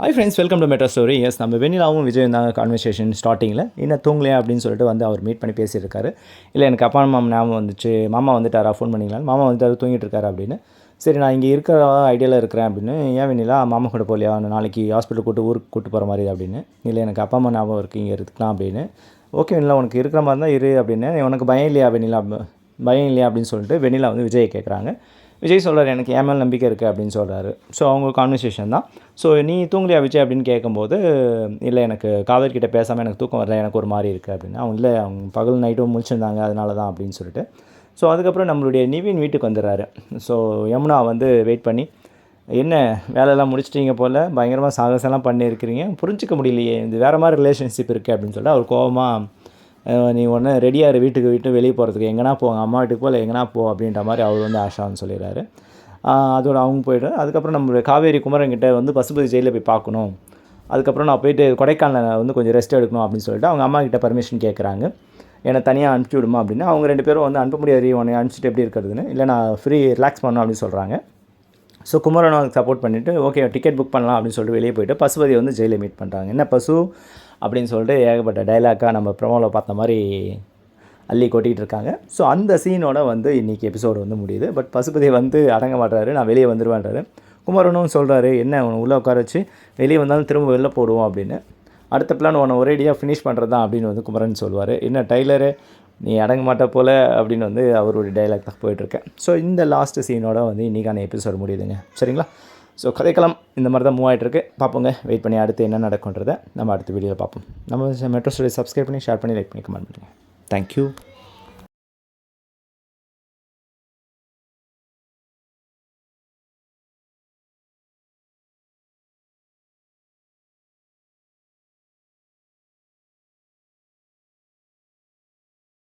Hi friends welcome to metro story S நம்ம வெண்ணிலாவும் விஜய் இருந்தாங்க கான்வர்சேஷன் ஸ்டார்டிங்கில் என்ன தூங்கலையா அப்படின்னு சொல்லிட்டு வந்து அவர் மீட் பண்ணி பேசியிருக்காரு. இல்லை எனக்கு அப்பா அம்மா ஞாபகம் வந்துச்சு. மாமா வந்துட்டாரா? ஃபோன் பண்ணிக்கலாம் மாமா வந்துட்டாரு தூங்கிட்டு இருக்காரு அப்படின்னு. சரி நான் இங்கே இருக்கிற ஐடியாவில் இருக்கிறேன் அப்படின்னு. ஏன் வெண்ணிலா மாமா கூட போகலையா? நாளைக்கு ஹாஸ்பிட்டல் கூட்டு ஊருக்கு கூட்டு போகிற மாதிரி அப்படின்னு. இல்லை எனக்கு அப்பா அம்மா ஞாபகம் இருக்குது இங்கே இருக்கலாம் அப்படின்னு. ஓகே வெண்ணிலா உனக்கு இருக்கிற மாதிரி தான் இரு அப்படின்னு. உனக்கு பயம் இல்லையா வெண்ணிலா? பயம் இல்லையா அப்படின்னு சொல்லிட்டு வெண்ணிலா வந்து விஜய் கேட்குறாங்க விஜய் சொல்கிறார் எனக்கு ஏன் மேல் நம்பிக்கை இருக்குது அப்படின்னு சொல்கிறாரு ஸோ அவங்க கான்வர்சேஷன் தான். ஸோ நீ தூங்கலையா விஜய்? அப்படின்னு கேட்கும்போது இல்லை எனக்கு காவேரி பேசாமல் எனக்கு தூக்கம் வரல எனக்கு ஒரு மாதிரி இருக்குது அப்படின்னு. அவங்க இல்லை அவங்க பகல் நைட்டும் முழிச்சிருந்தாங்க அதனால தான் அப்படின்னு சொல்லிட்டு. ஸோ அதுக்கப்புறம் நம்மளுடைய நிவின் வீட்டுக்கு வந்துடுறாரு. ஸோ யமுனா வந்து வெயிட் பண்ணி என்ன வேலையெல்லாம் முடிச்சிட்டீங்க போல்? பயங்கரமாக சாகசம்லாம் பண்ணியிருக்கிறீங்க. புரிஞ்சிக்க முடியலையே இது வேறு மாதிரி ரிலேஷன்ஷிப் இருக்குது அப்படின்னு சொல்லிட்டு அவர் கோவமாக நீ உடனே ரெடியாக இரு வீட்டுக்கு விட்டு வெளியே போகிறதுக்கு எங்கன்னா போங்க அம்மா வீட்டுக்கு போகல எங்கன்னா போ அப்படின்ற மாதிரி அவர் வந்து ஆஷான்னு சொல்லிடுறாரு. அதோட அவங்க போய்ட்டு அதுக்கப்புறம் நம்மளுடைய காவேரி குமரன்கிட்ட வந்து பசுபதி ஜெயிலில் போய் பார்க்கணும். அதுக்கப்புறம் நான் போயிட்டு கொடைக்கானலில் வந்து கொஞ்சம் ரெஸ்ட் எடுக்கணும் அப்படின்னு சொல்லிட்டு அவங்க அம்மா கிட்ட பர்மிஷன் கேட்குறாங்க என்னை தனியாக அனுப்பிச்சி விடுமா அப்படின்னு. அவங்க ரெண்டு பேரும் வந்து அனுப்ப முடியாது உன்னை அனுப்பிச்சிட்டு எப்படி இருக்கிறதுன்னு? இல்லை நான் ஃப்ரீ ரிலாக்ஸ் பண்ணணும் அப்படின்னு சொல்கிறாங்க ஸோ குமரன் சப்போர்ட் பண்ணிவிட்டு ஓகே டிக்கெட் புக் பண்ணலாம் அப்படின்னு சொல்லிட்டு வெளியே போயிட்டு பசுபதி வந்து ஜெயிலில் மீட் பண்ணுறாங்க என்ன பசு? அப்படின்னு சொல்லிட்டு ஏகப்பட்ட டைலாக்காக நம்ம ப்ரமோவில் பார்த்த மாதிரி அள்ளி கொட்டிகிட்டு இருக்காங்க. ஸோ அந்த சீனோட வந்து இன்றைக்கி எபிசோடு வந்து முடியுது. பட் பசுபதி வந்து அடங்க மாட்டாரு நான் வெளியே வந்துடுவேன்றாரு குமரனும் சொல்கிறாரு என்ன உன்னை உள்ளே உட்கார வச்சு வெளியே வந்தாலும் திரும்ப வெளில போடுவோம் அப்படின்னு. அடுத்த பிளான் உன்னை ஒரேடியாக ஃபினிஷ் பண்ணுறது தான் அப்படின்னு வந்து குமரன் சொல்லுவார் என்ன டைலரு நீ அடங்க மாட்ட போல அப்படின்னு வந்து அவருடைய டைலாக் தான் போயிட்டுருக்கேன். ஸோ இந்த லாஸ்ட்டு சீனோட வந்து இன்றைக்கான எபிசோடு முடியுதுங்க. சரிங்களா? ஸோ கதைக்களம் இந்த மாதிரி தான் மூவ் ஆகிட்டுருக்கு பார்ப்போங்க. வெயிட் பண்ணி அடுத்து என்ன நடக்குன்றதை நம்ம அடுத்த வீடியோவில் பார்ப்போம். நம்ம மெட்ரோ ஸ்டோரி சப்ஸ்கிரைப் பண்ணி ஷேர் பண்ணி லைக் பண்ணி கமெண்ட் பண்ணுங்கள் தேங்க்யூ